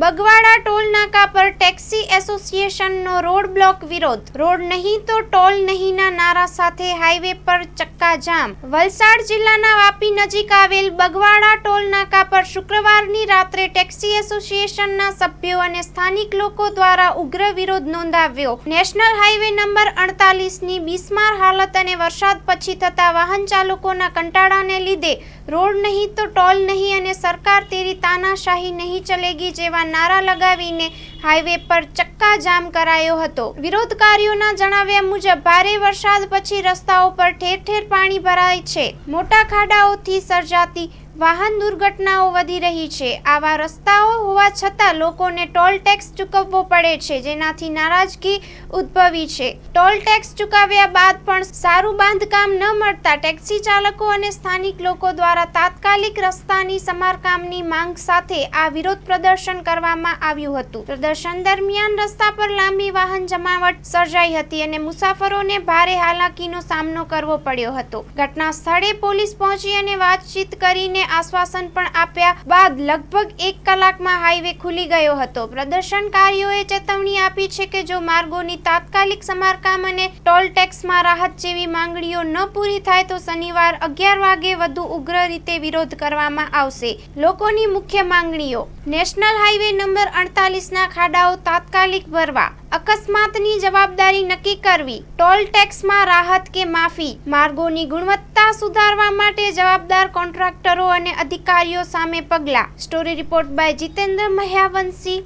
Bagwada toll નાકા પર taxi એસોસિએશનનો રોડ બ્લોક વિરોધ. રોડ નહીં તો ટોલ નહીંના નારા સાથે હાઈવે પર ચક્કાજામ વલસાડ જિલ્લાના વાપી નજીક આવેલ બગવાડા ટોલ નાકા પર શુક્રવારની રાત્રે ટેક્સી એસોસિએશનના સભ્યો અને સ્થાનિક લોકો દ્વારા ઉગ્ર વિરોધ નોંધાવ્યો. નેશનલ હાઈવે નંબર અડતાલીસની બિસ્માર હાલત અને વરસાદ પછી થતા વાહન ચાલકોના કંટાળાને લીધે રોડ નહીં તો ટોલ નહીં અને સરકાર તેરી તાનાશાહી નહીં ચલેગી જેવા નારા લગાવીને હાઈવે પર ચક્કા જામ કરાયો હતો. વિરોધકારીઓના જણાવ્યા મુજબ, ભારે વરસાદ પછી રસ્તાઓ પર ઠેર ઠેર પાણી ભરાય છે. મોટા ખાડાઓથી સર્જાતી વાહન દુર્ઘટનાઓ વધી રહી છે. આવા રસ્તાઓ હોવા છતાં લોકોને ટોલ ટેક્સ ચૂકવવો પડે છે, જેનાથી નારાજગી ઉદ્ભવી છે. ટોલ ટેક્સ ચૂકવ્યા બાદ પણ સારું બાંધકામ ન મળતા ટેક્સી ચાલકો અને સ્થાનિક લોકો દ્વારા તાત્કાલિક રસ્તાની સમારકામની માંગ સાથે આ વિરોધ પ્રદર્શન કરવામાં આવ્યું હતું. પ્રદર્શન દરમિયાન રસ્તા પર લાંબી વાહન જમાવટ સર્જાઈ હતી અને મુસાફરોને ભારે હાલાકીનો સામનો કરવો પડ્યો હતો. ઘટના સ્થળે પોલીસ પહોંચી અને વાતચીત કરીને આશ્વાસન પણ આપ્યા બાદ લગભગ એક કલાકમાં હાઈવે ખુલી ગયો હતો. પ્રદર્શનકારીઓએ ચેતવણી આપી છે કે જો માર્ગોની તાત્કાલિક સમારકામ અને ટોલ ટેક્સમાં રાહત જેવી માંગણીઓ ન પૂરી થાય તો શનિવાર અગિયાર વાગે વધુ ઉગ્ર રીતે વિરોધ કરવામાં આવશે. લોકોની મુખ્ય માંગણીઓ. નેશનલ હાઈવે નંબર અડતાલીસના ખાડાઓ તાત્કાલિક ભરવા. અકસ્માતની જવાબદારી નક્કી કરવી, ટોલ ટેક્સમાં રાહત કે માફી, માર્ગોની ગુણવત્તા સુધારવા માટે જવાબદાર કોન્ટ્રાક્ટરો અને અધિકારીઓ સામે પગલાં. Story report by Jitendra Mahyavanshi.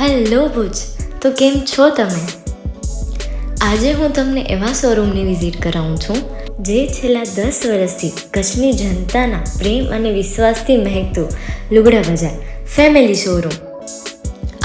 Hello Bhuj, તો કેમ છો તમે? આજે હું તમને એવા શોરૂમની વિઝિટ કરાવું છું, જે છેલ્લા દસ વર્ષથી કચ્છની જનતાના પ્રેમ અને વિશ્વાસથી મહેકતું લુગડા બજાર, ફેમિલી શોરૂમ.